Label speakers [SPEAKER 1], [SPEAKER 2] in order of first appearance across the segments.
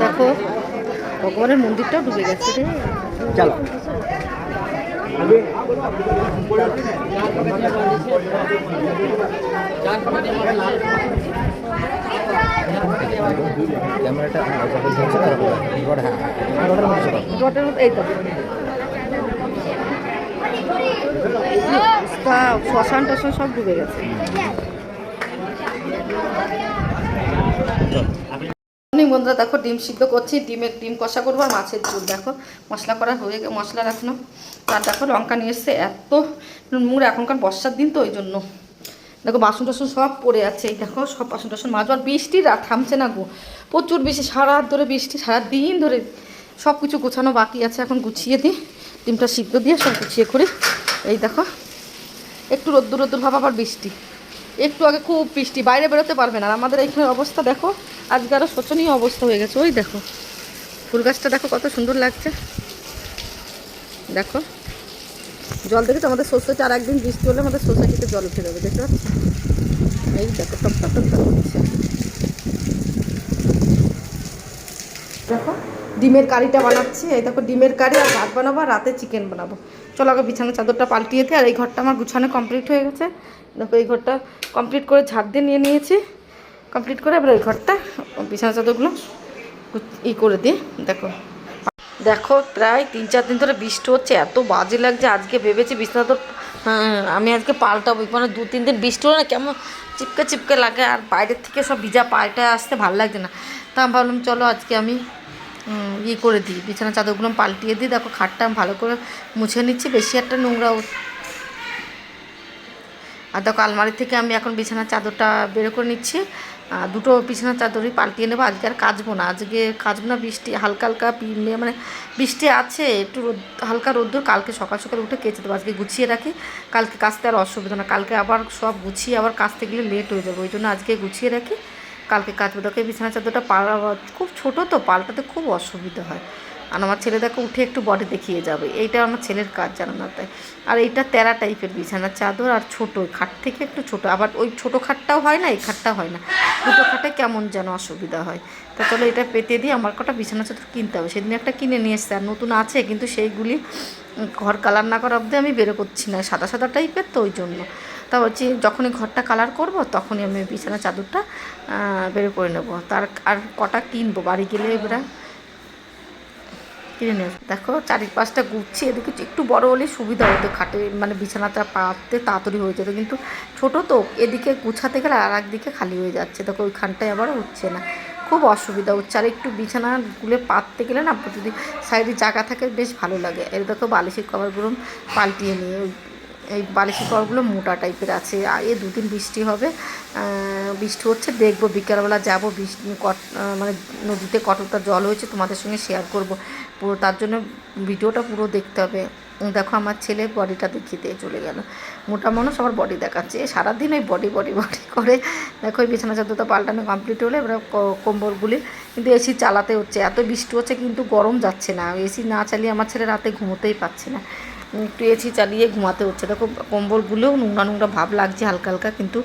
[SPEAKER 1] দেখো ভগবানের মন্দিরটাও ডুবে গেছে রে।
[SPEAKER 2] চলো। ক্যামেরাটা
[SPEAKER 1] এই তো। শ্মশান টশান সব ডুবে গেছে। বন্ধুরা দেখো, ডিম সিদ্ধ করছি, ডিমের ডিম কষা করব আর মাছের ঝোল। দেখো, মশলা করা হয়ে গে- মশলা রাখলাম। আর দেখো, লঙ্কা নিয়ে এসছে, এত মুড় এখনকার বর্ষার দিন তো ওই জন্য দেখো বাসন টাসন সব পড়ে আছে, এই দেখো, সব বাসন টাসন মাজো আর বৃষ্টি রা- থামছে না গো। প্রচুর বৃষ্টি সারা রাত ধরে বৃষ্টি সারা দিন ধরে সব কিছু গুছানো বাকি আছে। এখন গুছিয়ে দিই, ডিমটা সিদ্ধ দিয়ে সব গুছিয়ে করে। এই দেখো, একটু রোদ্দুর রোদ্দুর ভাব আবার বৃষ্টি। একটু আগে খুব বৃষ্টি, বাইরে বেরোতে পারবে না। আর আমাদের এইখানে অবস্থা দেখো, আজকে আরও শোচনীয় অবস্থা হয়ে গেছে। ওই দেখো, ফুল গাছটা দেখো কত সুন্দর লাগছে। দেখো, জল দেখে তো আমাদের সরষে চার একদিন বৃষ্টি হলে আমাদের সোসাইটিতে জল উঠে যাবে দেখতে পাচ্ছ? এই দেখো টপ টপ টপ দেখো ডিমের কারিটা বানাচ্ছি। এই দেখো ডিমের কারি আর ভাত বানাবো আর রাতে চিকেন বানাবো। চলো আগে বিছানার চাদরটা পাল্টিয়ে দিই আর এই ঘরটা আমার গুছানো কমপ্লিট হয়ে গেছে। দেখো এই ঘরটা কমপ্লিট করে ঝাড় দিয়ে নিয়ে নিয়েছি। কমপ্লিট করে এবার এই ঘরটা বিছানা চাদরগুলো ই করে দিই। দেখো। দেখো প্রায় তিন চার দিন ধরে বৃষ্টি হচ্ছে এত বাজে লাগছে। আজকে ভেবেছি বিছানা হ্যাঁ, আমি আজকে পাল্টাবো। মানে দু তিন দিন বৃষ্টি হলে না কেমন চিপকে চিপকে লাগে। আর বাইরের থেকে সব ভিজা পাল্টে আসতে ভালো লাগছে না। তা ভাবলাম চলো আজকে আমি উম, ই করে দিই। বিছানা চাদরগুলো পাল্টিয়ে দিই। দেখো খাটটা ভালো করে মুছে নিচ্ছি। বেশি একটা নোংরা আর দেখো আলমারি থেকে আমি এখন বিছানার চাদরটা বের করে নিচ্ছি। দুটো বিছানার চাদরই পাল্টিয়ে নেব। আজকে আর কাচবো না। আজকে কাচবো না বৃষ্টি হালকা হালকা মানে বৃষ্টি আছে একটু রোদ হালকা রোদ্দুর। কালকে সকাল সকাল উঠে কেচে দেবো। আজকে গুছিয়ে রাখি। কালকে কাচতে আর অসুবিধা না। কালকে আবার সব গুছিয়ে আবার কাচতে গেলে লেট হয়ে যাবে। ওই জন্য আজকে গুছিয়ে রাখি। কালকে এই বিছানার চাদরটা পাল্টা খুব ছোটো তো, পাল্টাতে খুব অসুবিধা হয়। আর আমার ছেলে দেখো, উঠে একটু বডি দেখিয়ে যাবে। এইটা আমার ছেলের কাজ জানো না তাই। আর এইটা তেরা টাইপের বিছানার চাদর আর ছোটো খাট থেকে একটু ছোট। আবার ওই ছোটো খাটটাও হয় না, এই খাটটা হয় না। দুটো খাটে কেমন যেন অসুবিধা হয়। তা চলো এটা পেতে দিয়ে আমার কটা বিছানা চাদর কিনতে হবে। সেদিন একটা কিনে নিয়ে এসছে, আর নতুন আছে, কিন্তু সেইগুলি ঘর কালার না করা অবধি আমি বেরো করছি না। সাদা সাদা টাইপের তো ওই জন্য। তা বলছি যখনই ঘরটা কালার করব, তখনই আমি বিছানা চাদরটা বের করে নেব। তার আর কটা কিনবো? বাড়ি গেলে এবারে কিনে আসব। দেখো, চারিপাশটা গুছিয়ে এদিকে একটু বড় হলে সুবিধা হতো। খাটে মানে বিছানাটা পাততে তাড়াতাড়ি হয়ে যেত, কিন্তু ছোট তো, এদিকে গুছাতে গেলে আর একদিকে খালি হয়ে যাচ্ছে। দেখো, ওইখানটায় আবার হচ্ছে না। খুব অসুবিধা হচ্ছে। আর একটু বিছানা গুলে পাততে গেলে না যদি সাইডে জায়গা থাকে, বেশ ভালো লাগে। এর দেখো বালিশের কভারগুলো পাল্টিয়ে নিয়ে এই বালিশের কভারগুলো মোটা টাইপের আছে এ দুদিন বৃষ্টি হবে। বৃষ্টি হচ্ছে, দেখব, বিকেলবেলা যাব, বৃষ্টি, কট মানে নদীতে কতটা জল হয়েছে তোমাদের সঙ্গে শেয়ার করব। পুরো তার জন্য ভিডিওটা পুরো দেখতে হবে। দেখো, আমার ছেলে বডিটা দিয়ে চলে গেল। মোটা মানুষ আবার বডি দেখাচ্ছে। সারাদিন ওই বডি বডি বডি করে, দেখো ওই বিছানা চাদরটা পাল্টানো কমপ্লিট হলে এবার কম্বলগুলি কিন্তু এসি চালাতে হচ্ছে। এত বৃষ্টি হচ্ছে, কিন্তু গরম যাচ্ছে না। এসি না চালিয়ে আমার ছেলে রাতে ঘুমোতেই পাচ্ছে না। একটু এসি চালিয়ে ঘুমাতে হচ্ছে। দেখো কম্বলগুলোও নোংরা নোংরা ভাব লাগছে হালকা হালকা, কিন্তু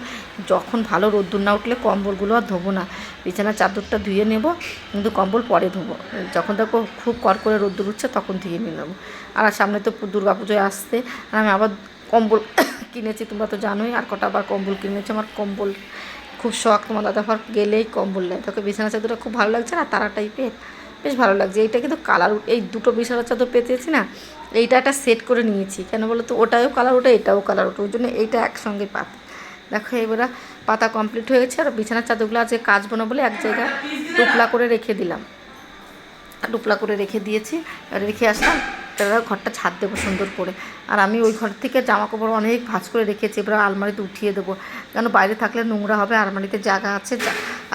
[SPEAKER 1] যখন ভালো রোদ্দুর না উঠলে কম্বলগুলো আর ধোবো না। বিছানার চাদরটা ধুয়ে নেব, কিন্তু কম্বল পরে ধোবো। যখন দেখো খুব কর করে রোদ্দুর উঠছে, তখন ধুয়ে নিয়ে নেব। আর সামনে তো দুর্গা পুজোয় আসতে আর আমি আবার কম্বল কিনেছি, তোমরা তো জানোই, আর কটা আবার কম্বল কিনেছি। আমার কম্বল খুব শখ, তোমার দাদা ভার গেলেই কম্বল নেয়। তোকে বিছানা চাদরটা খুব ভালো লাগছে না, তারা টাইপের বেশ ভালো লাগছে। এইটা কিন্তু কালার এই দুটো বিছানা চাদর পেতেছি না এইটা একটা সেট করে নিয়েছি। কেন বলো তো ওটাও কালার ওটা এটাও কালার ওটা ওই জন্য এইটা একসঙ্গে পাতা। দেখো এবারে পাতা কমপ্লিট হয়ে গেছে আর বিছানার চাদরগুলো আজকে কাচবো না বলে এক জায়গায় টুপলা করে রেখে দিলাম। টুপলা করে রেখে দিয়েছি, রেখে আসলাম। তারা ঘরটা ছাদ দেবো সুন্দর করে। আর আমি ওই ঘর থেকে জামা কাপড় অনেক ভাঁজ করে রেখেছি, এবার আলমারিতে উঠিয়ে দেবো। কেন বাইরে থাকলে নোংরা হবে, আলমারিতে জায়গা আছে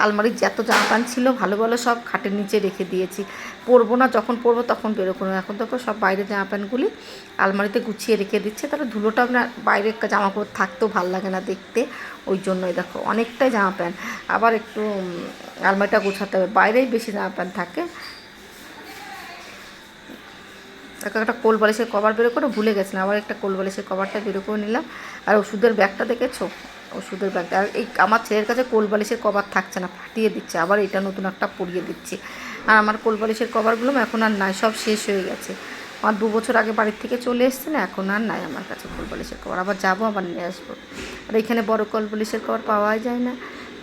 [SPEAKER 1] আলমারির যত জামা প্যান্ট ছিল ভালো ভালো সব খাটের নিচে রেখে দিয়েছি। পরবো না, যখন পরবো তখন বেরোবো না। এখন দেখো সব বাইরে জামা প্যান্টগুলি আলমারিতে গুছিয়ে রেখে দিচ্ছে। তাহলে ধুলোটা আপনার বাইরে জামা কাপড় থাকতেও ভালো লাগে না দেখতে। ওই জন্যই দেখো, অনেকটাই জামা প্যান্ট আবার একটু আলমারিটা গোছাতে হবে। বাইরেই বেশি জামা প্যান্ট থাকে। তাকে একটা কোল বালিশের কভার বেরো করে ভুলে গেছিলাম। আবার একটা কোল বালিশের কভারটা বেরো করে নিলাম। আর ওষুধের ব্যাগটা দেখেছ? ওষুধের ব্যাগটা। আর এই আমার ছেলের কাছে কোল বালিশের কভার থাকছে না, ফাটিয়ে দিচ্ছে। আবার এটা নতুন একটা পরিয়ে দিচ্ছে। আর আমার কোল বালিশের কভারগুলো এখন আর নাই, সব শেষ হয়ে গেছে। আমার দু বছর আগে বাড়ির থেকে চলে এসছে না, এখন আর নাই আমার কাছে কোল বালিশের কভার। আবার যাব, আবার নিয়ে আসব। আর এখানে বড় কোল বালিশের কভার পাওয়াই যায় না।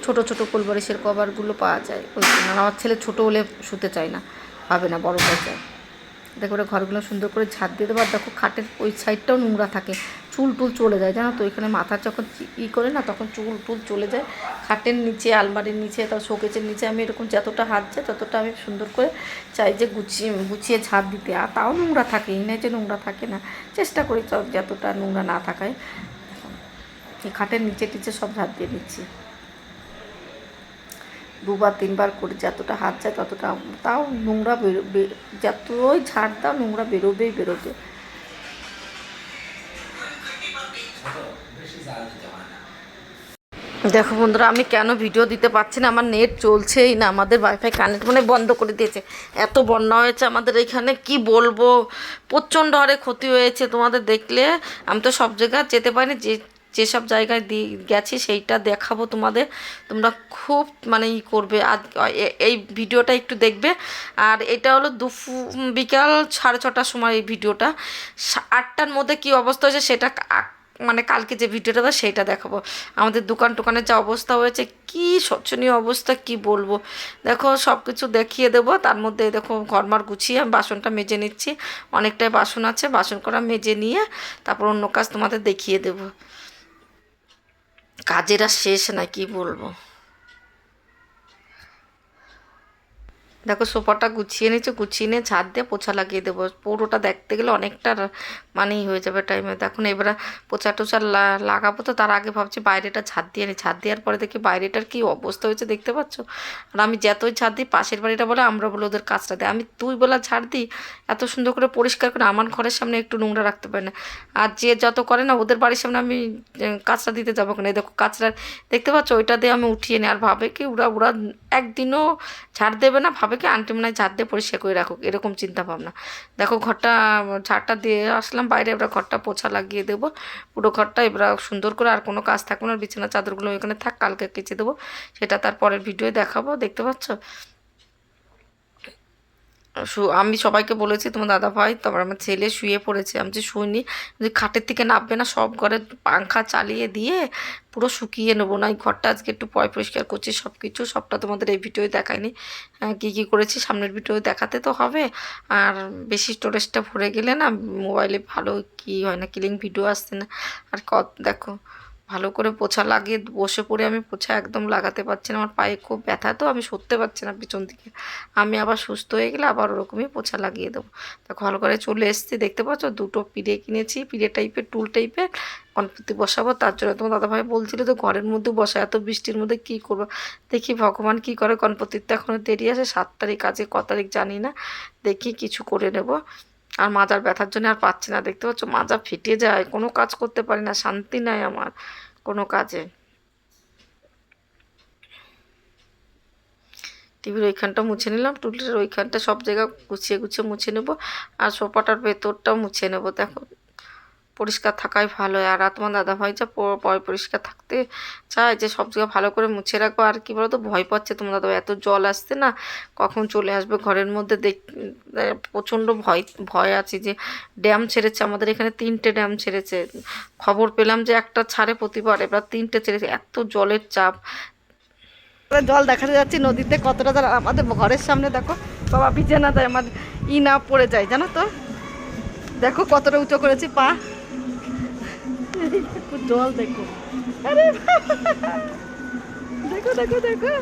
[SPEAKER 1] ছোট ছোট কোল বালিশের কভারগুলো পাওয়া যায়। ওই আমার ছেলে ছোটো হলে শুতে চায় না পাবে না, বড় হয়ে যায়। দেখো করে ঘরগুলো সুন্দর করে ঝাড় দিয়ে দেবো। আর দেখো খাটের ওই সাইডটাও নোংরা থাকে। চুল টুল চলে যায়, জানো তো? এখানে মাথা যখন ই করে না, তখন চুল টুল চলে যায়। খাটের নিচে, আলমারির নিচে তার শোকেজের নিচে আমি এরকম যতটা হাত যায় ততটা আমি সুন্দর করে চাই যে গুছিয়ে গুছিয়ে ঝাড় দিতে। আর তাও নোংরা থাকে, এই নয় যে নোংরা থাকে না, চেষ্টা করি যতটা নোংরা না থাকায়। এই খাটের নিচে টিচে সব ঝাড় দিয়ে দিচ্ছি। দুবার, তিনবার করে যতটা হাত যায় ততটা তাও নোংরা বেরো, বে- যতই ঝাড় দাও নোংরা বেরোবেই বেরোবে। দেখো বন্ধুরা, আমি কেন ভিডিও দিতে পারছি না? আমার নেট চলছেই না, আমাদের ওয়াইফাই কানেক্ট মানে বন্ধ করে দিয়েছে। এত বন্যা হয়েছে আমাদের এখানে, কি বলব? প্রচণ্ড হারে ক্ষতি হয়েছে তোমাদের দেখলে। আমি তো সব জায়গায় যেতে পারিনি, যে যেসব জায়গায় দি, গেছি সেইটা দেখাবো তোমাদের। তোমরা খুব মানে ই করবে। আর এই ভিডিওটা একটু দেখবে। আর এটা হলো দুপুর বিকাল সাড়ে ছটার সময় এই ভিডিওটা। আটটার মধ্যে কি অবস্থা হয়েছে সেটা মানে কালকে যে ভিডিওটা দেয় সেইটা দেখাবো। আমাদের দোকান টোকানের যা অবস্থা হয়েছে, কি শোচনীয় অবস্থা, কি বলব? দেখো সব কিছু দেখিয়ে দেবো। তার মধ্যে দেখো ঘরমার গুছিয়ে আমি বাসনটা মেজে নিচ্ছি। অনেকটাই বাসন আছে, বাসন করা মেজে নিয়ে তারপর অন্য কাজ তোমাদের দেখিয়ে দেবো। কাজের আর শেষ না কি বলব? দেখো সোফাটা গুছিয়ে নিচ্ছে গুছিয়ে নিয়ে ছাদ দিয়ে পোছা লাগিয়ে দেবো। পুরোটা দেখতে গেলে অনেকটা মানেই হয়ে যাবে টাইমে দেখুন এবারে পোছা লা- লাগাবো তো তার আগে ভাবছি বাইরেটা ছাদ দিয়ে নিই ছাদ দেওয়ার পরে দেখি বাইরেটার কি অবস্থা হয়েছে দেখতে পাচ্ছ? আর আমি যতই ছাদ দিই, পাশের বাড়িটা বলে আমরা বলে ওদের কাজটা দিই। আমি তুই বলা ছাড় দিই, এত সুন্দর করে পরিষ্কার করে আমার ঘরের সামনে একটু নোংরা রাখতে পারে না। আর যে যত করে না, ওদের বাড়ির সামনে আমি কাজটা দিতে যাব কেন? দেখো কাজটা দেখতে পাচ্ছ? ওইটা দিয়ে আমি উঠিয়ে নিই। আর ভাবে কি ওরা ওরা একদিনও ছাড় দেবে না, ভাবে কি আন্টি মনে হয় ঝাড় দিয়ে পরিষ্কার করে রাখুক, এরকম চিন্তা ভাবনা দেখো, ঘরটা ঝাড়টা দিয়ে আসলাম, বাইরে এবার ঘরটা পোছা লাগিয়ে দেবো। পুরো ঘরটা এবার সুন্দর করে, আর কোনো কাজ থাকবে না বিছানা চাদরগুলো এখানে থাক, কালকে কেচে দেবো। সেটা তার পরের ভিডিও দেখাবো, দেখতে পাচ্ছ? আমি সবাইকে বলেছি তোমার দাদা ভাই তারপর আমার ছেলে শুয়ে পড়েছে আমি যে শুইনি যে খাটের থেকে নামবে না সব ঘরে পাংখা চালিয়ে দিয়ে পুরো শুকিয়ে নেব না এই ঘরটা আজকে একটু পয় পরিষ্কার করছি সব কিছু সবটা তোমাদের এই ভিডিওয় দেখায়নি হ্যাঁ, কী কী করেছি সামনের ভিডিও দেখাতে তো হবে আর বেশি স্টোরেজটা ভরে গেলে না মোবাইলে ভালো কি হয় না কিলিং ভিডিও আসছে না আর কত দেখো ভালো করে পোছা লাগিয়ে বসে পড়ে আমি পোছা একদম লাগাতে পারছি না। আমার পায়ে খুব ব্যথা, তো আমি সরতে পারছি না পিছন দিকে। আমি আবার সুস্থ হয়ে গেলে আবার ওরকমই পোছা লাগিয়ে দেবো। তা ভালো করে চলে এসেছি, দেখতে পাচ্ছ? দুটো পিড়ে কিনেছি, পিড়ে টাইপের টুল টাইপের গণপতি বসাবো, তার জন্য তোমার দাদাভাই বলছিল তো ঘরের মধ্যে বসা, এত বৃষ্টির মধ্যে কী করব? দেখি ভগবান কি করে, গণপতির তো এখনও দেরি আছে, সাত তারিখ আছে, ক তারিখ জানি না। দেখি কিছু করে নেব। আর মাজার ব্যথার জন্য আর পাচ্ছি না। দেখতে পাচ্ছ, মাজা ফেটে যায়, কোনো কাজ করতে পারি না, শান্তি নাই আমার কোনো কাজে। টিভির ওইখানটা মুছে নিলাম টুলের ওইখানটা সব জায়গা গুছিয়ে গুছিয়ে মুছে নেব, আর সোফাটার ভেতরটাও মুছে নেব, দেখো। পরিষ্কার থাকাই ভালো। আর তোমার দাদা ভাই যা পয়, পরিষ্কার থাকতে চায় যে সব জায়গা ভালো করে মুছে রাখব, আর কি বলতো, ভয় পাচ্ছে তোমার দাদা ভাই এত জল আসছে না, কখন চলে আসবে ঘরের মধ্যে দেখ প্রচণ্ড ভয় ভয় আছে যে ড্যাম ছেড়েছে, আমাদের এখানে তিনটে ড্যাম ছেড়েছে। খবর পেলাম যে একটা ছাড়ে প্রতিবার, এবার তিনটে ছেড়েছে, এত জলের চাপ। জল দেখা যাচ্ছে নদীতে, কতটা জল, আমাদের ঘরের সামনে দেখো, বাবা ভিজে না যায়, আমার ই না পড়ে যায়, জানো তো? দেখো কতটা উঁচু করেছি, পা। জল দেখো। দেখো দেখো দেখো।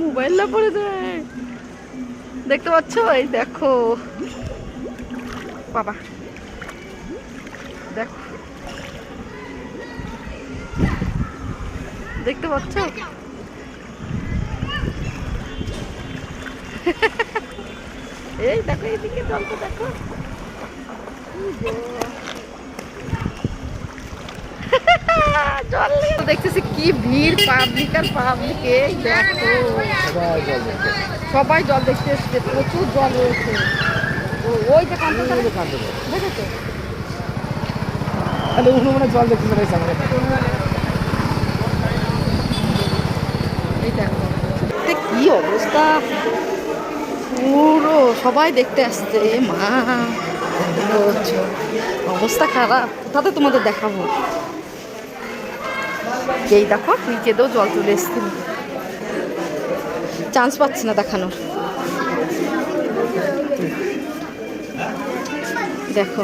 [SPEAKER 1] মোবাইল না পড়ে যায়। দেখতে পাচ্ছ? এই দেখো। বাবা। দেখো। দেখতে পাচ্ছ? এই দেখো এইদিকে জলটা দেখো। জল নিয়ে- দেখতেছি কি ভিড় পাবলিক আর পাবলিক এই দেখো।
[SPEAKER 2] সবাই জল দেখতে
[SPEAKER 1] জল এসছে প্রচুর জল রয়েছে। ওই যে কাঁদতে দেখেছ?
[SPEAKER 2] তাহলে উনি মনে জল দেখতে পেরেছে আমাকে
[SPEAKER 1] এই কি অবস্থা? পুরো সবাই দেখতে আসছে মা অবস্থা খারাপ তাতে তোমাদের দেখাবো? এই দেখো তুই নিচেতেও জল চলে এসছিল চান্স পাচ্ছি না দেখানোর। দেখো।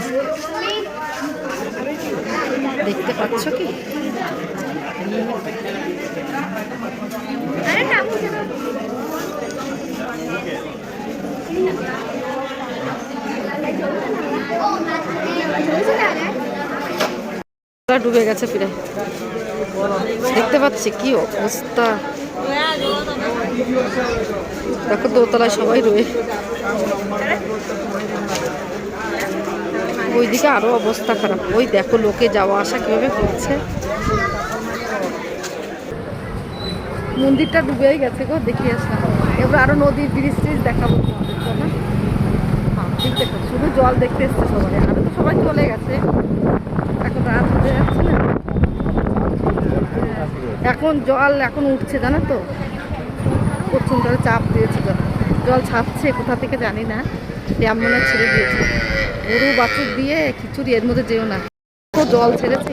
[SPEAKER 1] দেখতে পাচ্ছ কি? ডুবে গেছে ফিরে। দেখতে পাচ্ছি কি অবস্থা। দেখো দোতলায় সবাই রয়ে। ওইদিকে আরও অবস্থা খারাপ। ওই দেখো লোকে যাওয়া আসা কীভাবে করছে। মন্দিরটা ডুবেই গেছে গো দেখিয়ে আসলাম। এবার আরও নদীর ব্রিজ ট্রিজ দেখাবো হ্যাঁ, দেখো শুধু জল দেখতে এসছে সবাই। আরও তো সবাই চলে গেছে। যাচ্ছে না এখন জল এখন উঠছে, জানো তো? প্রচুর ধরে চাপ দিয়েছে জল। ছাপছে, কোথা থেকে জানি না। ড্যাম মনে ছেড়ে দিয়েছে। গরু, বাছুর দিয়ে খিচুড়ি, এর মধ্যে যেও না। তো জল ছেড়েছে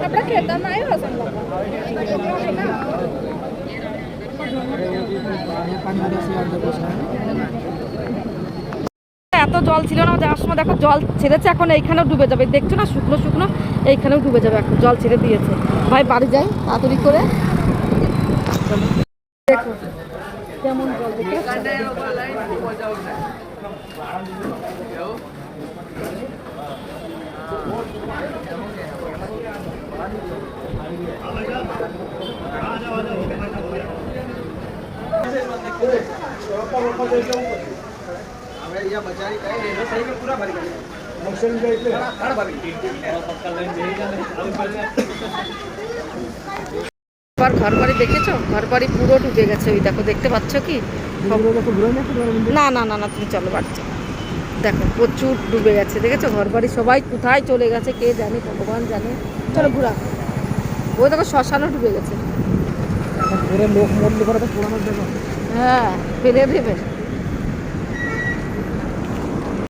[SPEAKER 3] आपल्या खेळता नाही हसन
[SPEAKER 1] এত জল ছিল না যাওয়ার সময় দেখো জল ছেড়েছে এখন এইখানেও ডুবে যাবে দেখছো না শুকনো শুকনো এইখানেও ডুবে যাবে এখন জল ছেড়ে দিয়েছে ভাই বাড়ি যাই তাড়াতাড়ি করে দেখো। কেমন জল দেখে আবার ঘর বাড়ি দেখেছ? ঘর বাড়ি পুরো ডুবে গেছে ওই দেখো দেখতে পাচ্ছ কি? না না না না তুমি চলো বাড়ি চলো। দেখো প্রচুর ডুবে গেছে দেখেছ? ঘর বাড়ি সবাই কোথায় চলে গেছে কে জানে ভগবান জানে। চলো ঘোরা। ওই দেখো শ্মশানও ডুবে গেছে।
[SPEAKER 2] লোক মরলে পরে তো দেখো
[SPEAKER 1] হ্যাঁ ফেলে দেবে